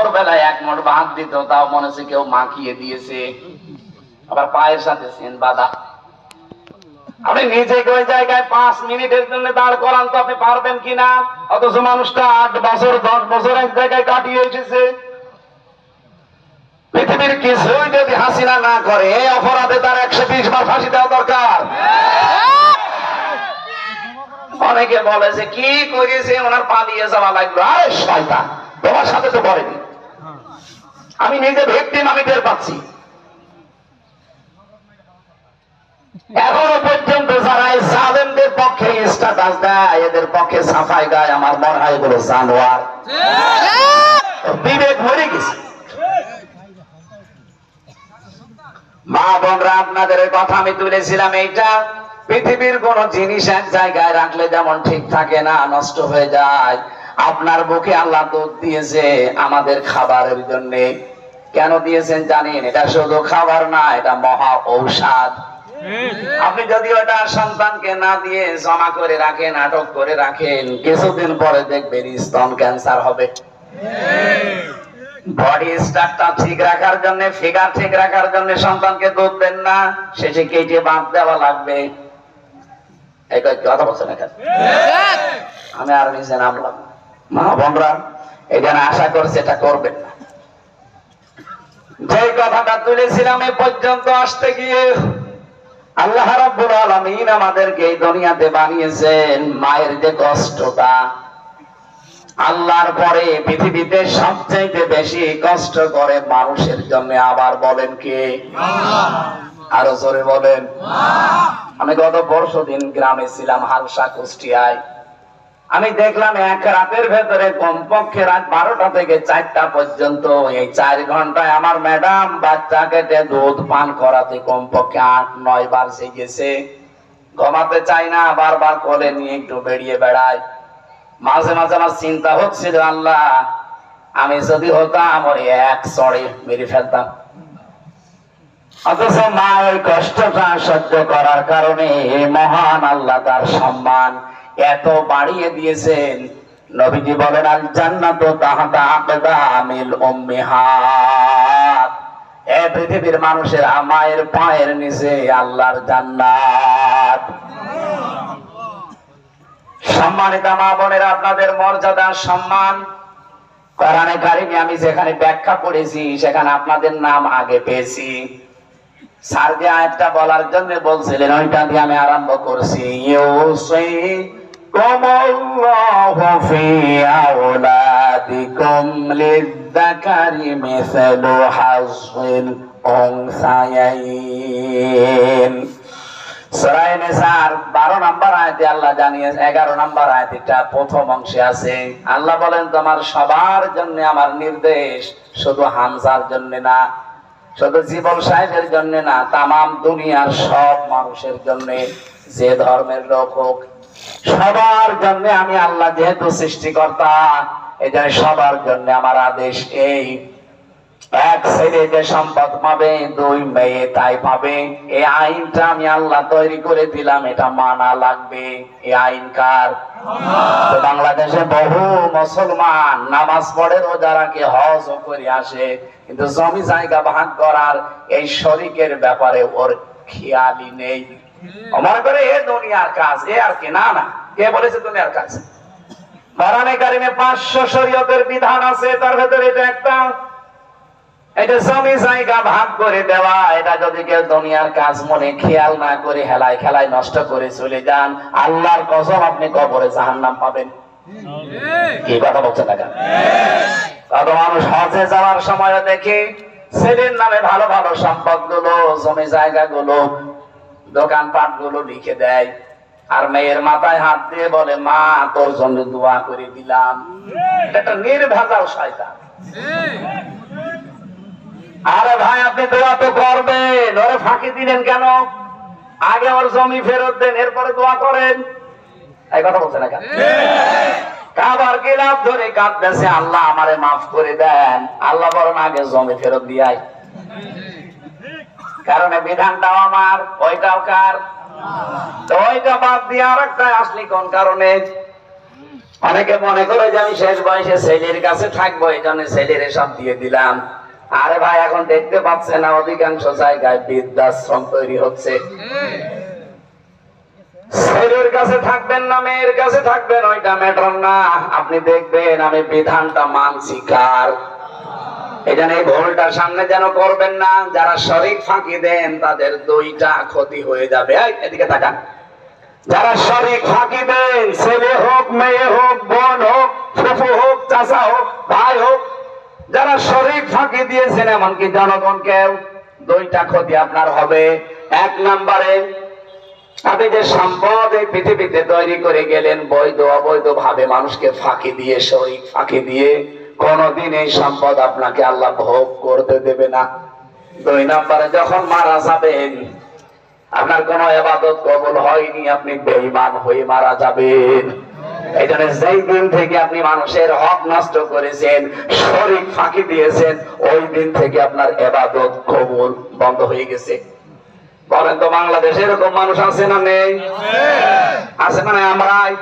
দুপুর বেলায় এক মোট ভাত দিত, তাও মনে হচ্ছে কেউ মাখিয়ে দিয়েছে। আবার পায়ের সাথে সেন বাঁধা। আপনি নিজেকে ওই জায়গায় পাঁচ মিনিটের জন্য দাঁড় করান তো আপনি পারবেন কিনা? অথচ মানুষটা আট বছর, দশ বছর এক জায়গায় কাটিয়ে এসেছে। পৃথিবীর কিছুই যদি হাসিনা না করে, এই অপরাধে তার একশো বিশ বার ফাঁসি দেওয়া দরকার। অনেকে বলে যে, কি করেছে? ওনার পালিয়ে যাওয়া লাগল। আরে, শয়তান, তোমার সাথে তো করেনি। আমি নিজে ভিক্টিম আমি টের পাচ্ছি। এখনও পর্যন্ত যারা এই জালেমদের পক্ষে স্ট্যাটাস দেয়, এদের পক্ষে সাফাই গায় আমার মনে হয় এগুলো জানোয়ার। বিবেক মরে গেছে। মা বোনরা, আপনাদের কথা আমি তুলেছিলাম, এইটা পৃথিবীর কোন জিনিস এক জায়গায় রাখলে যেমন ঠিক থাকে না, নষ্ট হয়ে যায়। আপনার বুকে আল্লাহ দুধ দিয়েছে আমাদের খাবারের জন্য। কেন দিয়েছেন জানেন? এটা শুধু খাবার না এটা মহা ঔষধ। আপনি যদি ওটা সন্তানকে না দিয়ে জমা করে রাখেন আটক করে রাখেন কিছুদিন পরে দেখবেন স্তন ক্যান্সার হবে। বডি স্ট্রাকচার ঠিক রাখার জন্য ফিগার ঠিক রাখার জন্য সন্তানকে দুধ দেন না শেষে কেটে বাদ দেওয়া লাগবে। কয়েক কথা বলছেন এখানে? আমি আর নিচে নামলাম মা বোনরা এখানে আশা করছে এটা করবেন না। যে কথাটা তুলেছিলাম এ পর্যন্ত আসতে গিয়ে আল্লাহ রাব্বুল আলামিন আমাদেরকে এই দুনিয়াতে বানিয়েছেন মায়ের যে কষ্টটা আল্লাহর পরে পৃথিবীতে সবচাইতে বেশি কষ্ট করে মানুষের জন্য আবার বলেন কে? আরও জোরে বলেন। আমি গত পরশু দিন গ্রামে ছিলাম হালসা কুষ্টিয়ায়। আমি দেখলাম এক রাতের ভেতরে কমপক্ষে রাত বারোটা থেকে চারটা পর্যন্ত, এই চার ঘন্টায় আমার ম্যাডাম বাচ্চাকে যে দুধ পান করাতে কমপক্ষে আট, নয় বার সে গেছে ঘুমাতে চাই না, বারবার কোলে নিয়ে একটু বেরিয়ে বেড়ায় মাঝে মাঝে আমার চিন্তা হচ্ছিল, আল্লাহ, আমি যদি হতাম ওই এক চড়ে মেরে ফেলতাম। অথচ মা ওই কষ্টটা সহ্য করার কারণে মহান আল্লাহ তার সম্মান এত বাড়িয়ে দিয়েছেন। নবীজি বলেন আল জান্নাত তাহাতা আকদা আমিল উম্মিহাত এ পৃথিবীর মানুষের মায়ের পায়ের নিচে আল্লাহর জান্নাত। সম্মানিত মা বোনেরা, আপনাদের মর্যাদা, সম্মান। কোরআনে কারিমে আমি যেখানে ব্যাখ্যা করেছি, সেখানে আপনাদের নাম আগে পেয়েছি। স্যার যে আয়াতটা বলার জন্য বলছিলেন, ওইটা দিয়ে আমি আরম্ভ করছি। ইউসিকুম 12 নম্বর আয়াতে আল্লাহ জানিয়েছে 11 নম্বর আয়াত এটা প্রথম অংশে আছে। আল্লাহ বলেন, তোমার সবার জন্য আমার নির্দেশ শুধু হামসার জন্য না, শুধু জীবন সাহেবের জন্য না, তামাম দুনিয়ার সব মানুষের জন্য। যে ধর্মের লোক হোক সবার জন্য আমি আল্লাহ যেহেতু সৃষ্টিকর্তা এই জন্য সবার জন্য আমার আদেশ এই। এক ছেলে যে সম্পদ পাবে, দুই মেয়ে তাই পাবে। এই আইনটা আমি আল্লাহ তৈরি করে দিলাম, এটা মানা লাগবে। এই আইন কার? বাংলাদেশে বহু মুসলমান নামাজ পড়ে, রোজা রাখে হজ করে আসে, কিন্তু জমি জায়গা ভাগ করার এই শরিকের ব্যাপারে ওর খেয়ালই নেই। মনে করে এ দুনিয়ার কাজ এ আর কি? না না। কে বলেছে দুনিয়ার কাজ? কোরআনে কারিমে পাঁচশো শরীয়তের বিধান আছে তার ভেতরে এটা একটা। এটা জমি জায়গা ভাগ করে দেওয়া এটা যদি কেউ দুনিয়ার কাজ মনে খেয়াল না করে হেলায় খেলায় নষ্ট করে চলে যান আল্লাহর কসম আপনি কবরে জাহান্নাম পাবেন। কি কথা কেন? কত মানুষ হজে যাওয়ার সময় দেখে ছেলের নামে ভালো ভালো সম্পদগুলো জমি জায়গা গুলো দোকানপাটগুলো লিখে দেয়। আর মেয়ের মাথায় হাত দিয়ে বলে, মা, তোর জন্য দোয়া করে দিলাম। এটা নির্ভেজাল শয়তান। আরে ভাই, আপনি দোয়া তো করবেন। ওরে ফাঁকি দিলেন কেন? আগে ওর জমি ফেরত দেন, এরপরে দোয়া করেন। এই কথা বলছেন না কেন? কাবার গেলাম ধরে কাঁদতেছে, আল্লাহ আমারে মাফ করে দেন। আল্লাহ বলেন আগে জমি ফেরত দিয়াই কারণ বিধানটাও আমার, ওইটাও কার? তো ওইটা বাদ দিয়ে আর একটা আসলি কোন কারণে? অনেকে মনে করে যে আমি শেষ বয়সে ছেলের কাছে থাকব এই জন্য ছেলের সব দিয়ে দিলাম। আরে ভাই, এখন দেখতে পাচ্ছেন না, অধিকাংশ জায়গায় বৃদ্ধাশ্রম তৈরি হচ্ছে। ছেলের কাছে থাকবেন না, মেয়ের কাছে থাকবেন, ওইটা ম্যাটার না। আপনি দেখবেন আমি বিধানটা মানছি কার? জন্য এই ভুলটা সামনে যেন করবেন না, যারা শরিক ফাঁকি দেন, তাদের দুইটা ক্ষতি হয়ে যাবে। এদিকে তাকান। যারা শরিক ফাঁকি দেন, ছেলে হোক, মেয়ে হোক, বোন হোক, ফুফু হোক, চাচা হোক, ভাই হোক, যারা শরিক ফাঁকি দিয়েছেন, এমনকি জনগণকেও দুইটা ক্ষতি আপনার হবে। এক নম্বরে, আপনি যে সম্পদ এই পৃথিবীতে তৈরি করে গেলেন, বৈধ অবৈধ ভাবে মানুষকে ফাঁকি দিয়ে, শরিক ফাঁকি দিয়ে কোনদিন এই সম্পদ আপনাকে আল্লাহ ভোগ করতে দেবে না। দুই নম্বরে যখন মারা যাবেন আপনার কোন এবাদত কবুল হয়নি আপনি বেঈমান হয়ে মারা যাবেন। এই জন্য যেই দিন থেকে আপনি মানুষের হক নষ্ট করেছেন শরীর ফাঁকি দিয়েছেন ওই দিন থেকে আপনার এবাদত কবুল বন্ধ হয়ে গেছে। বলেন তো বাংলাদেশে এরকম মানুষ আছে না নেই? আছে। না নাই আমরাই?